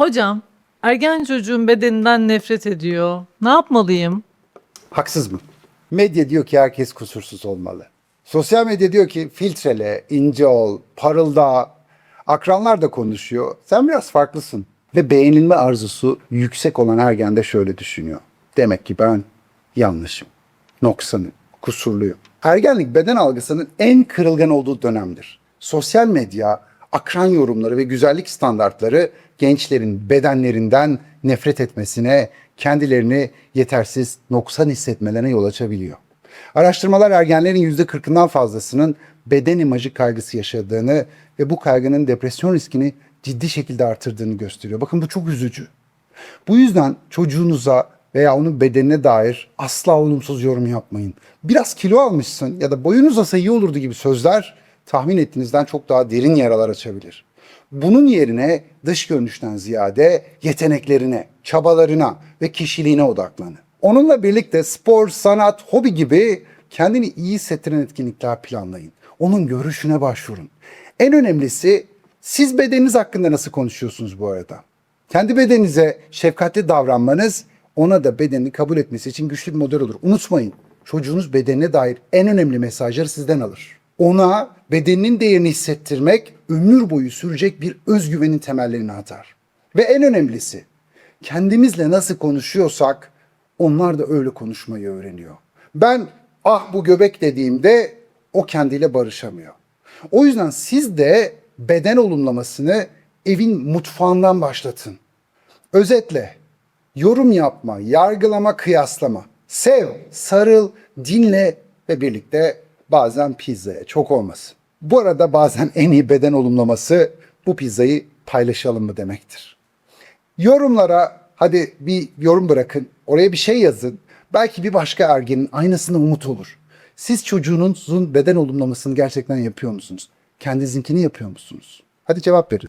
Hocam, ergen çocuğun bedeninden nefret ediyor. Ne yapmalıyım? Haksız mı? Medya diyor ki herkes kusursuz olmalı. Sosyal medya diyor ki filtrele, ince ol, parılda. Akranlar da konuşuyor. Sen biraz farklısın. Ve beğenilme arzusu yüksek olan ergen de şöyle düşünüyor. Demek ki ben yanlışım, noksanım, kusurluyum. Ergenlik beden algısının en kırılgan olduğu dönemdir. Sosyal medya, akran yorumları ve güzellik standartları gençlerin bedenlerinden nefret etmesine, kendilerini yetersiz, noksan hissetmelerine yol açabiliyor. Araştırmalar ergenlerin %40'ından fazlasının beden imajı kaygısı yaşadığını ve bu kaygının depresyon riskini ciddi şekilde artırdığını gösteriyor. Bakın bu çok üzücü. Bu yüzden çocuğunuza veya onun bedenine dair asla olumsuz yorum yapmayın. Biraz kilo almışsın ya da boyun uzasa iyi olurdu gibi sözler tahmin ettiğinizden çok daha derin yaralar açabilir. Bunun yerine dış görünüşten ziyade yeteneklerine, çabalarına ve kişiliğine odaklanın. Onunla birlikte spor, sanat, hobi gibi kendini iyi hissettiren etkinlikler planlayın. Onun görüşüne başvurun. En önemlisi siz bedeniniz hakkında nasıl konuşuyorsunuz bu arada? Kendi bedeninize şefkatli davranmanız ona da bedenini kabul etmesi için güçlü bir model olur. Unutmayın çocuğunuz bedenine dair en önemli mesajları sizden alır. Ona bedeninin değerini hissettirmek ömür boyu sürecek bir özgüvenin temellerini atar. Ve en önemlisi kendimizle nasıl konuşuyorsak onlar da öyle konuşmayı öğreniyor. Ben ah bu göbek dediğimde o kendiyle barışamıyor. O yüzden siz de beden olumlamasını evin mutfağından başlatın. Özetle yorum yapma, yargılama, kıyaslama. Sev, sarıl, dinle ve birlikte bazen pizzaya çok olmasın. Bu arada bazen en iyi beden olumlaması bu pizzayı paylaşalım mı demektir. Yorumlara hadi bir yorum bırakın. Oraya bir şey yazın. Belki bir başka ergenin aynısına umut olur. Siz çocuğunuzun beden olumlamasını gerçekten yapıyor musunuz? Kendinizinkini yapıyor musunuz? Hadi cevap verin.